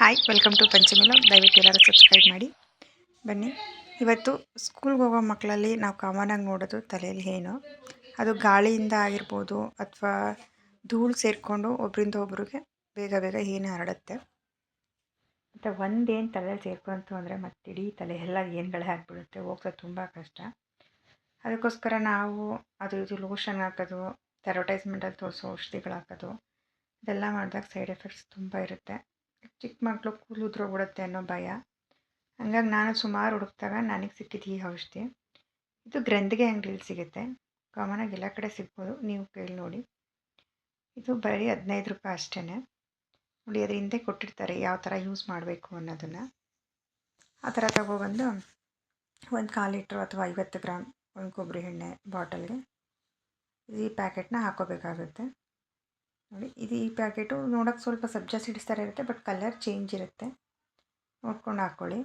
Hi welcome to ಪಂಚಮಿಲ ದಯವಿಟ್ಟು ಎಲ್ಲರೂ subscribe ಮಾಡಿ. ಬನ್ನಿ. ಇವತ್ತು ಸ್ಕೂಲ್ಗೆ ಹೋಗೋ ಮಕ್ಕಳಲ್ಲಿ ನಾವು ಕಾಮನಾಗಿ ನೋಡೋದು ತಲೆಯಲ್ಲಿ ಏನು? ಅದು ಗಾಳಿಯಿಂದ ಆಗಿರ್ಬೋದು ಅಥವಾ ಧೂಳು ಸೇರಿಕೊಂಡು ಒಬ್ಬರಿಂದ ಒಬ್ರಿಗೆ ಬೇಗ ಬೇಗ ಏನು ಹರಡುತ್ತೆ. ಮತ್ತು ಒಂದೇನು ತಲೆಯಲ್ಲಿ ಸೇರ್ಕೊಂತು ಅಂದರೆ ಮತ್ತೆ ಇಡೀ ತಲೆ ಎಲ್ಲ ಏನುಗಳೇ ಆಗಿಬಿಡುತ್ತೆ. ಹೋಗ್ತಾ ತುಂಬ ಕಷ್ಟ. ಅದಕ್ಕೋಸ್ಕರ ನಾವು ಅದು ಇದು ಲೋಷನ್ ಹಾಕೋದು ಅಡ್ವರ್ಟೈಸ್ಮೆಂಟಲ್ಲಿ ತೋರಿಸೋ ಔಷಧಿಗಳು ಹಾಕೋದು, ಇದೆಲ್ಲ ಮಾಡಿದಾಗ ಸೈಡ್ ಎಫೆಕ್ಟ್ಸ್ ತುಂಬ ಇರುತ್ತೆ. ಚಿಕ್ಕ ಮಕ್ಕಳು ಕೂದಲು ಉದುರೋಗ್ಬಿಡುತ್ತೆ ಅನ್ನೋ ಭಯ. ಹಂಗಾಗಿ ನಾನು ಸುಮಾರು ಹುಡುಕ್ದಾಗ ನನಗೆ ಸಿಕ್ಕಿದ್ದು ಈ ಔಷಧಿ. ಇದು ಗ್ರಂಥಿಗೆ ಅಂಗಡಿಯಲ್ಲಿ ಸಿಗುತ್ತೆ. ಕಾಮನಾಗಿ ಎಲ್ಲ ಕಡೆ ಸಿಗ್ಬೋದು. ನೀವು ಕೇಳಿ ನೋಡಿ. ಇದು ಬರೀ ಹದಿನೈದು ರೂಪಾಯಿ ಅಷ್ಟೇ ನೋಡಿ, ಅದ್ರ ಹಿಂದೆ ಕೊಟ್ಟಿರ್ತಾರೆ ಯಾವ ಥರ ಯೂಸ್ ಮಾಡಬೇಕು ಅನ್ನೋದನ್ನು. ಆ ಥರ ತಗೊಬಂದು ಒಂದು ಕಾಲು ಲೀಟ್ರು ಅಥವಾ ಐವತ್ತು ಗ್ರಾಮ್ ಒಂದು ಕೊಬ್ಬರಿ ಎಣ್ಣೆ ಬಾಟಲ್ಗೆ ಈ ಪ್ಯಾಕೆಟ್ನ ಹಾಕೋಬೇಕಾಗುತ್ತೆ. ನೋಡಿ, ಇದು ಈ ಪ್ಯಾಕೆಟು ನೋಡೋಕ್ಕೆ ಸ್ವಲ್ಪ ಸಬ್ಜಾ ಸೀಡ್ಸ್ ಥರ ಇರುತ್ತೆ, ಬಟ್ ಕಲರ್ ಚೇಂಜ್ ಇರುತ್ತೆ. ನೋಡ್ಕೊಂಡು ಹಾಕ್ಕೊಳ್ಳಿ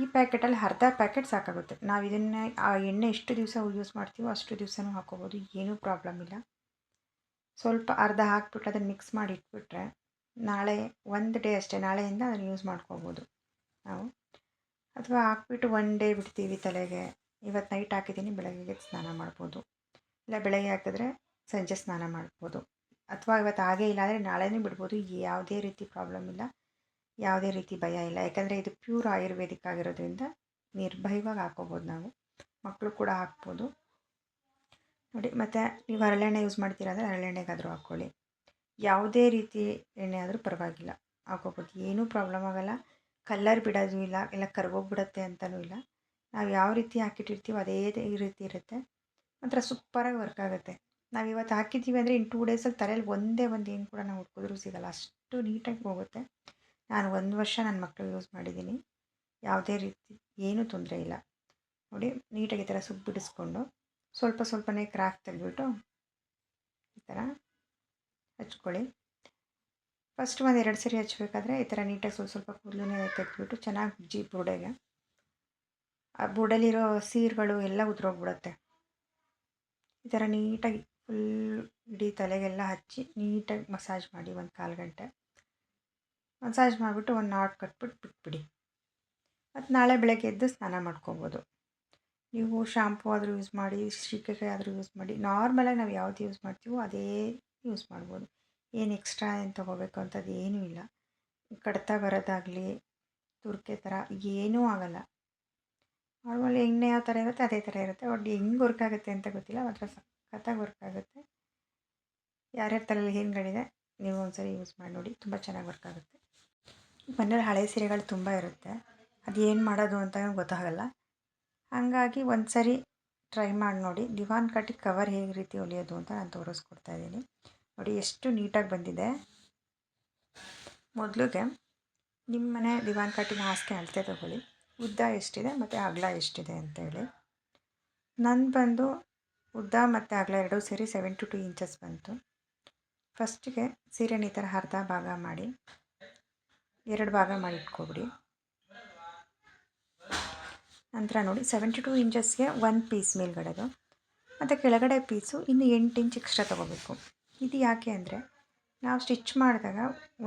ಈ ಪ್ಯಾಕೆಟಲ್ಲಿ ಅರ್ಧ ಪ್ಯಾಕೆಟ್ ಸಾಕಾಗುತ್ತೆ. ನಾವು ಇದನ್ನು, ಆ ಎಣ್ಣೆ ಎಷ್ಟು ದಿವಸ ಯೂಸ್ ಮಾಡ್ತೀವೋ ಅಷ್ಟು ದಿವಸನೂ ಹಾಕೋಬೋದು, ಏನೂ ಪ್ರಾಬ್ಲಮ್ ಇಲ್ಲ. ಸ್ವಲ್ಪ ಅರ್ಧ ಹಾಕ್ಬಿಟ್ಟು ಅದನ್ನು ಮಿಕ್ಸ್ ಮಾಡಿ ಇಟ್ಬಿಟ್ರೆ ನಾಳೆ ಒಂದು ಡೇ ಅಷ್ಟೇ, ನಾಳೆಯಿಂದ ಅದನ್ನು ಯೂಸ್ ಮಾಡ್ಕೋಬೋದು ನಾವು. ಅಥವಾ ಹಾಕ್ಬಿಟ್ಟು ಒನ್ ಡೇ ಬಿಡ್ತೀವಿ ತಲೆಗೆ. ಇವತ್ತು ನೈಟ್ ಹಾಕಿದ್ದೀನಿ, ಬೆಳಗ್ಗೆಗೆ ಸ್ನಾನ ಮಾಡ್ಬೋದು. ಇಲ್ಲ, ಬೆಳಗ್ಗೆ ಹಾಕಿದ್ರೆ ಸಂಜೆ ಸ್ನಾನ ಮಾಡ್ಬೋದು. ಅಥವಾ ಇವತ್ತು ಹಾಗೇ ಇಲ್ಲ ಅಂದರೆ ನಾಳೆನೇ ಬಿಡ್ಬೋದು. ಯಾವುದೇ ರೀತಿ ಪ್ರಾಬ್ಲಮ್ ಇಲ್ಲ. ಯಾವುದೇ ರೀತಿ ಭಯ ಇಲ್ಲ. ಯಾಕಂದರೆ ಇದು ಪ್ಯೂರ್ ಆಯುರ್ವೇದಿಕ್ ಆಗಿರೋದ್ರಿಂದ ನಿರ್ಭಯವಾಗಿ ಹಾಕೋಬೋದು ನಾವು. ಮಕ್ಕಳು ಕೂಡ ಹಾಕ್ಬೋದು. ನೋಡಿ, ಮತ್ತು ನೀವು ಹರಳೆಣ್ಣೆ ಯೂಸ್ ಮಾಡ್ತೀರಾ ಅಂದರೆ ಹರಳೆಣ್ಣೆಗಾದರೂ ಹಾಕ್ಕೊಳ್ಳಿ. ಯಾವುದೇ ರೀತಿ ಎಣ್ಣೆ ಆದರೂ ಪರವಾಗಿಲ್ಲ. ಹಾಕೋಬೋದು ಏನೂ ಪ್ರಾಬ್ಲಮ್ ಆಗೋಲ್ಲ. ಕಲ್ಲರ್ ಬಿಡೋದು ಇಲ್ಲ. ಇಲ್ಲ, ಕರ್ಗೋಗ್ಬಿಡತ್ತೆ ಅಂತಲೂ ಇಲ್ಲ. ನಾವು ಯಾವ ರೀತಿ ಹಾಕಿಟ್ಟಿರ್ತೀವೋ ಅದೇ ರೀತಿ ಇರುತ್ತೆ. ಮಾತ್ರ ಸೂಪರಾಗಿ ವರ್ಕ್ ಆಗುತ್ತೆ. ನಾವು ಇವತ್ತು ಹಾಕಿದ್ದೀವಿ ಅಂದರೆ ಇನ್ನು ಟೂ ಡೇಸಲ್ಲಿ ತಲೆಯಲ್ಲಿ ಒಂದೇ ಒಂದು ಏನು ಕೂಡ ನಾವು ಹುಡ್ಕಿದ್ರೂ ಸಿಗಲ್ಲ ಅಷ್ಟು ನೀಟಾಗಿ ಹೋಗುತ್ತೆ. ನಾನು ಒಂದು ವರ್ಷ ನನ್ನ ಮಕ್ಕಳು ಯೂಸ್ ಮಾಡಿದ್ದೀನಿ. ಯಾವುದೇ ರೀತಿ ಏನೂ ತೊಂದರೆ ಇಲ್ಲ. ನೋಡಿ, ನೀಟಾಗಿ ಈ ಥರ ಸುಬ್ಬು ಬಿಡಿಸ್ಕೊಂಡು ಸ್ವಲ್ಪ ಸ್ವಲ್ಪನೇ ಕ್ರಾಕ್ ತೆಗೆದ್ಬಿಟ್ಟು ಈ ಥರ ಹಚ್ಕೊಳ್ಳಿ. ಫಸ್ಟ್ ಒಂದು ಎರಡು ಸರಿ ಹಚ್ಚಬೇಕಾದ್ರೆ ಈ ಥರ ನೀಟಾಗಿ ಸ್ವಲ್ಪ ಸ್ವಲ್ಪ ಕೂದಲೂ ತೆಗೆದ್ಬಿಟ್ಟು ಚೆನ್ನಾಗಿ ಉಜ್ಜಿ ಬುಡೆಗೆ ಆ ಬೋರ್ಡಲ್ಲಿರೋ ಸೀರುಗಳು ಎಲ್ಲ ಉದುರೋಗ್ಬಿಡುತ್ತೆ. ಈ ಥರ ನೀಟಾಗಿ ಫುಲ್ ಇಡೀ ತಲೆಗೆಲ್ಲ ಹಚ್ಚಿ ನೀಟಾಗಿ ಮಸಾಜ್ ಮಾಡಿ ಒಂದು ಕಾಲು ಗಂಟೆ. ಮಸಾಜ್ ಮಾಡಿಬಿಟ್ಟು ಒಂದು ನಾಟ್ ಕಟ್ಬಿಟ್ಟು ಬಿಟ್ಬಿಡಿ. ಮತ್ತು ನಾಳೆ ಬೆಳಗ್ಗೆ ಎದ್ದು ಸ್ನಾನ ಮಾಡ್ಕೊಬೋದು. ನೀವು ಶಾಂಪೂ ಆದರೂ ಯೂಸ್ ಮಾಡಿ ಶೀಕಾಕಾಯಿ ಆದರೂ ಯೂಸ್ ಮಾಡಿ ನಾರ್ಮಲಾಗಿ ನಾವು ಯಾವ್ದು ಯೂಸ್ ಮಾಡ್ತೀವೋ ಅದೇ ಯೂಸ್ ಮಾಡ್ಬೋದು. ಏನು ಎಕ್ಸ್ಟ್ರಾ ಏನು ತೊಗೋಬೇಕು ಅಂತದ್ದು ಏನೂ ಇಲ್ಲ. ಕಡ್ತ ಬರೋದಾಗಲಿ, ತುರ್ಕೆ ಥರ ಏನೂ ಆಗೋಲ್ಲ. ನಾರ್ಮಲ್ ಎಣ್ಣೆ ಯಾವ ಥರ ಇರುತ್ತೆ, ಅದೇ ಥರ ಇರುತ್ತೆ ಬಟ್ ಹೆಂಗೆ ವರ್ಕ್ ಆಗುತ್ತೆ ಅಂತ ಗೊತ್ತಿಲ್ಲ, ಮಾತ್ರ ಸಖತ್ತಾಗಿ ವರ್ಕ್ ಆಗುತ್ತೆ. ಯಾರ್ಯಾರ ತಲೆಯಲ್ಲಿ ಏನುಗಳಿದೆ ನೀವು ಒಂದ್ಸರಿ ಯೂಸ್ ಮಾಡಿ ನೋಡಿ, ತುಂಬ ಚೆನ್ನಾಗಿ ವರ್ಕ್ ಆಗುತ್ತೆ. ಮನೇಲಿ ಹಳೆ ಸೀರೆಗಳು ತುಂಬ ಇರುತ್ತೆ. ಅದು ಏನು ಮಾಡೋದು ಅಂತ ಗೊತ್ತಾಗಲ್ಲ. ಹಾಗಾಗಿ ಒಂದು ಸರಿ ಟ್ರೈ ಮಾಡಿ ನೋಡಿ, ದಿವಾನ್ ಕಟ್ಟಿ ಕವರ್ ಹೇಗೆ ರೀತಿ ಹೊಲಿಯೋದು ಅಂತ ನಾನು ತೋರಿಸ್ಕೊಡ್ತಾ ಇದ್ದೀನಿ. ನೋಡಿ ಎಷ್ಟು ನೀಟಾಗಿ ಬಂದಿದೆ. ಮೊದಲಿಗೆ ನಿಮ್ಮ ಮನೆ ದಿವಾನ್ ಕಟ್ಟಿನ ಹಾಸಿಗೆ ಅಳತೆ ತಗೊಳ್ಳಿ. ಉದ್ದ ಎಷ್ಟಿದೆ ಮತ್ತು ಅಗಲ ಎಷ್ಟಿದೆ ಅಂತೇಳಿ ನನ್ನ ಬಂದು ಉದ್ದ ಮತ್ತು ಅಗಲ ಎರಡೂ ಸೇರಿ ಸೆವೆನ್ ಟು ಇಂಚಸ್ ಬಂತು. ಫಸ್ಟಿಗೆ ಸೀರೆನ ಈ ಥರ ಅರ್ಧ ಭಾಗ ಮಾಡಿ, ಎರಡು ಭಾಗ ಮಾಡಿ ಇಟ್ಕೊಬಿಡಿ. ನಂತರ ನೋಡಿ ಸೆವೆಂಟಿ ಟು ಇಂಚಸ್ಗೆ ಒನ್ ಪೀಸ್ ಮೇಲ್ಗಡೆದು, ಮತ್ತು ಕೆಳಗಡೆ ಪೀಸು ಇನ್ನು ಎಂಟು ಇಂಚ್ ಎಕ್ಸ್ಟ್ರಾ ತೊಗೋಬೇಕು. ಇದು ಯಾಕೆ ಅಂದರೆ, ನಾವು ಸ್ಟಿಚ್ ಮಾಡಿದಾಗ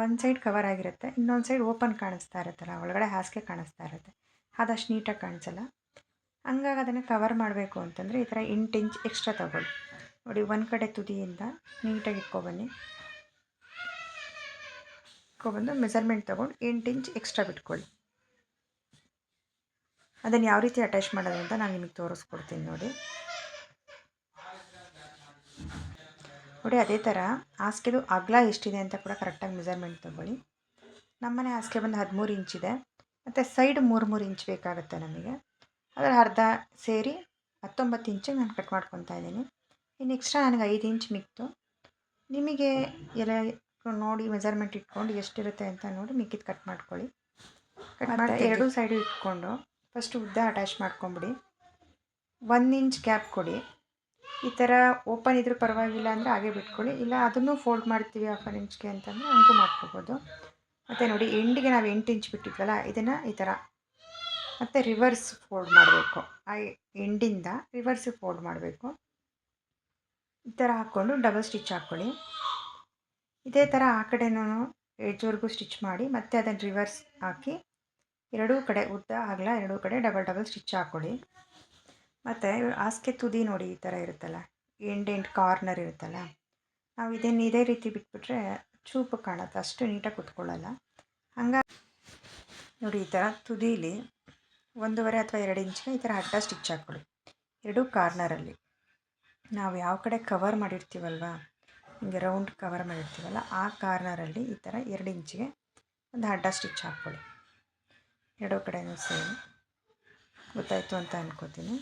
ಒಂದು ಸೈಡ್ ಕವರ್ ಆಗಿರುತ್ತೆ, ಇನ್ನೊಂದು ಸೈಡ್ ಓಪನ್ ಕಾಣಿಸ್ತಾ ಇರುತ್ತಲ್ಲ, ಒಳಗಡೆ ಹಾಸಿಗೆ ಕಾಣಿಸ್ತಾ ಇರುತ್ತೆ. ಅದಷ್ಟು ನೀಟಾಗಿ ಕಾಣಿಸಲ್ಲ. ಹಂಗಾಗಿ ಅದನ್ನು ಕವರ್ ಮಾಡಬೇಕು ಅಂತಂದರೆ ಈ ಥರ ಎಂಟು ಇಂಚ್ ಎಕ್ಸ್ಟ್ರಾ ತಗೊಳ್ಳಿ. ನೋಡಿ, ಒಂದು ಕಡೆ ತುದಿಯಿಂದ ನೀಟಾಗಿ ಇಟ್ಕೊಬನ್ನಿ. ಇಟ್ಕೊಬಂದು ಮೆಸರ್ಮೆಂಟ್ ತೊಗೊಂಡು ಎಂಟು ಇಂಚ್ ಎಕ್ಸ್ಟ್ರಾ ಬಿಟ್ಕೊಳ್ಳಿ. ಅದನ್ನು ಯಾವ ರೀತಿ ಅಟ್ಯಾಚ್ ಮಾಡೋದು ಅಂತ ನಾನು ನಿಮಗೆ ತೋರಿಸ್ಕೊಡ್ತೀನಿ ನೋಡಿ. ನೋಡಿ, ಅದೇ ಥರ ಹಾಸಿಗೆದು ಅಗಲ ಎಷ್ಟಿದೆ ಅಂತ ಕೂಡ ಕರೆಕ್ಟಾಗಿ ಮೆಸರ್ಮೆಂಟ್ ತೊಗೊಳ್ಳಿ. ನಮ್ಮನೆ ಹಾಸಿಗೆ ಬಂದು ಹದಿಮೂರು ಇಂಚಿದೆ ಮತ್ತು ಸೈಡ್ ಮೂರು ಮೂರು ಇಂಚ್ ಬೇಕಾಗುತ್ತೆ ನಮಗೆ. ಅದರ ಅರ್ಧ ಸೇರಿ ಹತ್ತೊಂಬತ್ತು ಇಂಚಿಗೆ ನಾನು ಕಟ್ ಮಾಡ್ಕೊತಾ ಇದ್ದೀನಿ. ಇನ್ನು ಎಕ್ಸ್ಟ್ರಾ ನನಗೆ ಐದು ಇಂಚ್ ಮಿಕ್ತು ನಿಮಗೆ ಎಲ್ಲ ನೋಡಿ ಮೆಜರ್ಮೆಂಟ್ ಇಟ್ಕೊಂಡು ಎಷ್ಟಿರುತ್ತೆ ಅಂತ ನೋಡಿ ಮಿಕ್ಕಿದ್ದು ಕಟ್ ಮಾಡ್ಕೊಳ್ಳಿ. ಕಟ್ ಮಾಡಿ ಎರಡೂ ಸೈಡು ಇಟ್ಕೊಂಡು ಫಸ್ಟ್ ಉದ್ದ ಅಟ್ಯಾಚ್ ಮಾಡ್ಕೊಂಬಿಡಿ. ಒನ್ ಇಂಚ್ ಗ್ಯಾಪ್ ಕೊಡಿ. ಈ ಥರ ಓಪನ್ ಇದ್ರೂ ಪರವಾಗಿಲ್ಲ ಅಂದರೆ ಹಾಗೆ ಬಿಟ್ಕೊಳ್ಳಿ. ಇಲ್ಲ ಅದನ್ನು ಫೋಲ್ಡ್ ಮಾಡ್ತೀವಿ ಹಾಫ್ ಅನ್ ಇಂಚ್ಗೆ ಅಂತಂದರೆ ಹಂಗೂ ಮಾಡ್ಕೋಬೋದು. ಮತ್ತು ನೋಡಿ ಎಂಡಿಗೆ ನಾವು ಎಂಟು ಇಂಚ್ ಬಿಟ್ಟಿದ್ವಲ್ಲ ಇದನ್ನು ಈ ಥರ ಮತ್ತು ರಿವರ್ಸ್ ಫೋಲ್ಡ್ ಮಾಡಬೇಕು. ಆ ಎಂಡಿಂದ ರಿವರ್ಸ್ ಫೋಲ್ಡ್ ಮಾಡಬೇಕು. ಈ ಥರ ಹಾಕ್ಕೊಂಡು ಡಬಲ್ ಸ್ಟಿಚ್ ಹಾಕ್ಕೊಳ್ಳಿ. ಇದೇ ಥರ ಆ ಕಡೆನೂ ಎಡ್ಜ್ವರೆಗೂ ಸ್ಟಿಚ್ ಮಾಡಿ ಮತ್ತೆ ಅದನ್ನು ರಿವರ್ಸ್ ಹಾಕಿ ಎರಡೂ ಕಡೆ ಉದ್ದ ಆಗಲ್ಲ ಎರಡೂ ಕಡೆ ಡಬಲ್ ಡಬಲ್ ಸ್ಟಿಚ್ ಹಾಕ್ಕೊಳ್ಳಿ. ಮತ್ತು ಹಾಸಿಗೆ ತುದಿ ನೋಡಿ ಈ ಥರ ಇರುತ್ತಲ್ಲ ಎಂಡ್ ಎಂಡ್ ಕಾರ್ನರ್ ಇರುತ್ತಲ್ಲ, ನಾವು ಇದನ್ನು ಇದೇ ರೀತಿ ಬಿಟ್ಬಿಟ್ರೆ ಚೂಪು ಕಾಣುತ್ತೆ, ಅಷ್ಟು ನೀಟಾಗಿ ಕುತ್ಕೊಳ್ಳಲ್ಲ. ಹಂಗಾಗಿ ನೋಡಿ ಈ ಥರ ತುದೀಲಿ ಒಂದೂವರೆ ಅಥವಾ ಎರಡು ಇಂಚಿಗೆ ಈ ಥರ ಅಡ್ಡ ಸ್ಟಿಚ್ ಹಾಕ್ಕೊಳ್ಳಿ. ಎರಡೂ ಕಾರ್ನರಲ್ಲಿ. ನಾವು ಯಾವ ಕಡೆ ಕವರ್ ಮಾಡಿರ್ತೀವಲ್ವ? ಹಿಂಗೆ ರೌಂಡ್ ಕವರ್ ಮಾಡಿರ್ತೀವಲ್ಲ, ಆ ಕಾರ್ನರಲ್ಲಿ ಈ ಥರ ಎರಡು ಇಂಚಿಗೆ ಒಂದು ಅಡ್ಡ ಸ್ಟಿಚ್ ಹಾಕ್ಕೊಳ್ಳಿ. ಎರಡೂ ಕಡೆಯೂ ಸೇಮ್. ಗೊತ್ತಾಯಿತು ಅಂತ ಅನ್ಕೋತೀನಿ.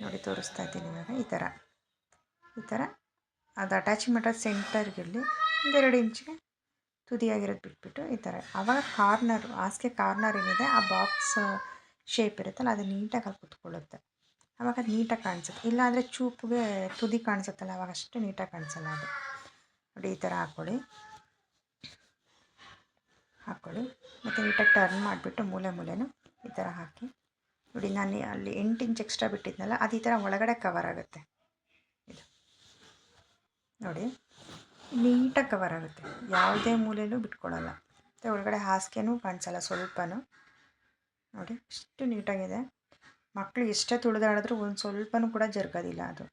ನೋಡಿ, ತೋರಿಸ್ತಾ ಇದ್ದೀನಿ ಇವಾಗ ಈ ಥರ. ಈ ಥರ ಅದು ಅಟ್ಯಾಚಿಂಗ್ ಮಾಡೋದು ಸೆಂಟರ್ಗಿರಲಿ ಎರಡು ಇಂಚಿಗೆ ತುದಿಯಾಗಿರೋದು ಬಿಟ್ಬಿಟ್ಟು ಈ ಥರ. ಆವಾಗ ಕಾರ್ನರು, ಹಾಸಿಗೆ ಕಾರ್ನರ್ ಏನಿದೆ, ಆ ಬಾಕ್ಸ್ ಶೇಪ್ ಇರುತ್ತಲ್ಲ, ಅದು ನೀಟಾಗಿ ಅಲ್ಲಿ ಕುತ್ಕೊಳ್ಳುತ್ತೆ. ಆವಾಗ ಅದು ನೀಟಾಗಿ ಕಾಣಿಸುತ್ತೆ. ಇಲ್ಲಾಂದರೆ ಚೂಪಿಗೆ ತುದಿ ಕಾಣಿಸುತ್ತಲ್ಲ, ಅವಾಗ ಅಷ್ಟು ನೀಟಾಗಿ ಕಾಣಿಸಲ್ಲ ಅದು. ನೋಡಿ, ಈ ಥರ ಹಾಕ್ಕೊಳ್ಳಿ ಹಾಕ್ಕೊಳ್ಳಿ ಮತ್ತು ನೀಟಾಗಿ ಟರ್ನ್ ಮಾಡಿಬಿಟ್ಟು ಮೂಲೆ ಮೂಲೆನೂ ಈ ಥರ ಹಾಕಿ. ನೋಡಿ, ನಾನು ಅಲ್ಲಿ ಎಂಟು ಇಂಚ್ ಎಕ್ಸ್ಟ್ರಾ ಬಿಟ್ಟಿದ್ನಲ್ಲ, ಅದು ಈ ಥರ ಒಳಗಡೆ ಕವರ್ ಆಗುತ್ತೆ. ಇದು. ನೋಡಿ. ನೀಟಾಗಿ ಕವರ್ ಆಗುತ್ತೆ ಯಾವುದೇ ಮೂಲೆಯಲ್ಲೂ ಬಿಟ್ಕೊಳ್ಳಲ್ಲ ಮತ್ತು ಒಳಗಡೆ ಹಾಸಿಗೆನೂ ಕಾಣಿಸಲ್ಲ, ಸ್ವಲ್ಪನೂ. ನೋಡಿ ಇಷ್ಟು ನೀಟಾಗಿದೆ. ಮಕ್ಕಳು ಎಷ್ಟೇ ತುಳಿದಾಡಿದ್ರೂ ಒಂದು ಸ್ವಲ್ಪನೂ ಕೂಡ ಜರುಗೋದಿಲ್ಲ ಅದು.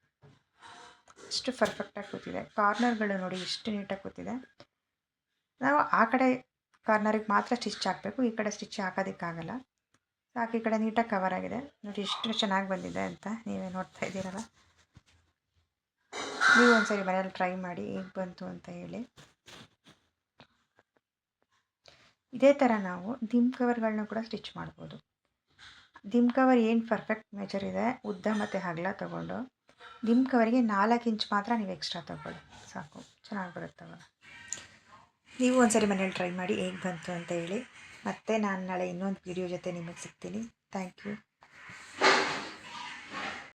ಇಷ್ಟು ಪರ್ಫೆಕ್ಟಾಗಿ ಕೂತಿದೆ. ಕಾರ್ನರ್ಗಳು ನೋಡಿ, ಎಷ್ಟು ನೀಟಾಗಿ ಕೂತಿದೆ. ನಾವು ಆ ಕಡೆ ಕಾರ್ನರಿಗೆ ಮಾತ್ರ ಸ್ಟಿಚ್ ಹಾಕಬೇಕು. ಈ ಕಡೆ ಸ್ಟಿಚ್ ಹಾಕೋದಕ್ಕಾಗಲ್ಲ. ಸಾಕು ಈ ಕಡೆ ನೀಟಾಗಿ ಕವರ್ ಆಗಿದೆ. ನೋಡಿ, ಎಷ್ಟು ಚೆನ್ನಾಗಿ ಬಂದಿದೆ ಅಂತ ನೀವೇ ನೋಡ್ತಾ ಇದ್ದೀರಲ್ಲ. ನೀವು ಒಂದ್ಸರಿ ಮನೇಲಿ ಟ್ರೈ ಮಾಡಿ ಹೇಗೆ ಬಂತು ಅಂತ ಹೇಳಿ. ಇದೇ ಥರ ನಾವು ದಿಮ್ ಕವರ್ಗಳನ್ನ ಕೂಡ ಸ್ಟಿಚ್ ಮಾಡ್ಬೋದು. ದಿಮ್ ಕವರ್ ಏನು ಪರ್ಫೆಕ್ಟ್ ಮೆಜರ್ ಇದೆ, ಉದ್ದ ಮತ್ತು ಹಗಲ ತೊಗೊಂಡು. ದಿಮ್ ಕವರಿಗೆ ನಾಲ್ಕು ಇಂಚ್ ಮಾತ್ರ ನೀವು ಎಕ್ಸ್ಟ್ರಾ ತೊಗೊಳ್ಳಿ, ಸಾಕು, ಚೆನ್ನಾಗಿ ಬರುತ್ತೆ ಅವಾಗ. ನೀವು ಒಂದ್ಸರಿ ಮನೇಲಿ ಟ್ರೈ ಮಾಡಿ ಹೇಗೆ ಬಂತು ಅಂತ ಹೇಳಿ. ಮತ್ತೆ ನಾನು ನಾಳೆ ಇನ್ನೊಂದು ವಿಡಿಯೋ ಜೊತೆ ನಿಮಗೆ ಸಿಗ್ತೀನಿ. Thank you